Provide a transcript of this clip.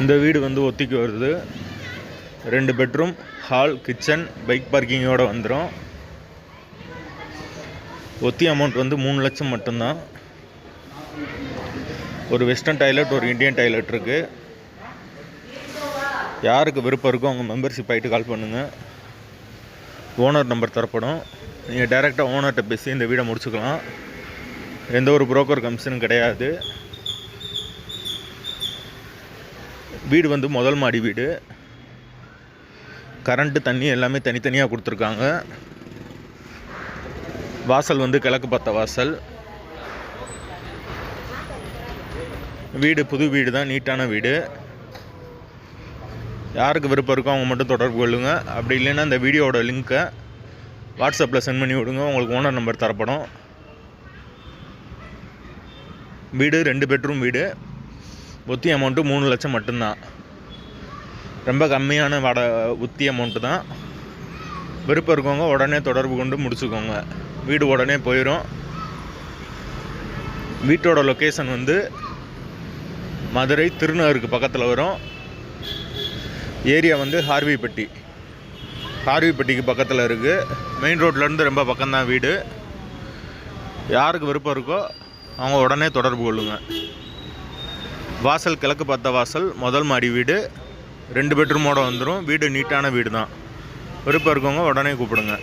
இந்த வீடு வந்து ஒத்திக்கு வருது. ரெண்டு பெட்ரூம் ஹால் கிச்சன் பைக் பார்க்கிங்கோட வந்துடும் ஒத்தி அமௌண்ட் வந்து மூணு லட்சம் மட்டும்தான். ஒரு வெஸ்டர்ன் டாய்லெட் ஒரு இந்தியன் டாய்லெட் இருக்குது யாருக்கு விருப்பம் இருக்கோ அவங்க மெம்பர்ஷிப் ஆகிட்டு கால் பண்ணுங்கள் ஓனர் நம்பர் தரப்படும். நீங்கள் டைரெக்டாக ஓனர்கிட்ட பேசி இந்த வீடை முடிச்சுக்கலாம். எந்த ஒரு புரோக்கர் கமிஷனும் கிடையாது. வீடு வந்து முதல் மாடி வீடு. கரண்ட்டு தண்ணி எல்லாமே தனித்தனியாக கொடுத்துருக்காங்க. வாசல் வந்து கிழக்கு பார்த்த வாசல். வீடு புது வீடு தான் நீட்டான வீடு. யாருக்கு விருப்பம் இருக்கோ அவங்க மட்டும் தொடர்பு கொள்ளுங்க. அப்படி இல்லைன்னா இந்த வீடியோவோட லிங்க்கை வாட்ஸ்அப்பில் சென்ட் பண்ணி விடுங்க. உங்களுக்கு ஓனர் நம்பர் தரப்படும். வீடு ரெண்டு பெட்ரூம் வீடு. ஒத்தி அமௌண்ட்டு மூணு லட்சம் மட்டும்தான். ரொம்ப கம்மியான வட ஒத்தி அமௌண்ட்டு தான். விருப்பம் இருக்கவங்க உடனே தொடர்பு கொண்டு முடிச்சுக்கோங்க. வீடு உடனே போயிடும் வீட்டோட லொக்கேஷன் வந்து மதுரை திருநகருக்கு பக்கத்தில் வரும். ஏரியா வந்து ஹார்விப்பட்டி. ஹார்விப்பட்டிக்கு பக்கத்தில் இருக்குது மெயின் ரோட்லேருந்து ரொம்ப பக்கம்தான் வீடு. யாருக்கு விருப்பம் இருக்கோ அவங்க உடனே தொடர்பு கொள்ளுங்கள் வாசல் கிழக்கு பார்த்த வாசல் முதல் மாடி வீடு. ரெண்டு பெட்ரூமோட வந்துடும் வீடு நீட்டான வீடு தான் விருப்பம் இருக்கவங்க உடனே கூப்பிடுங்க.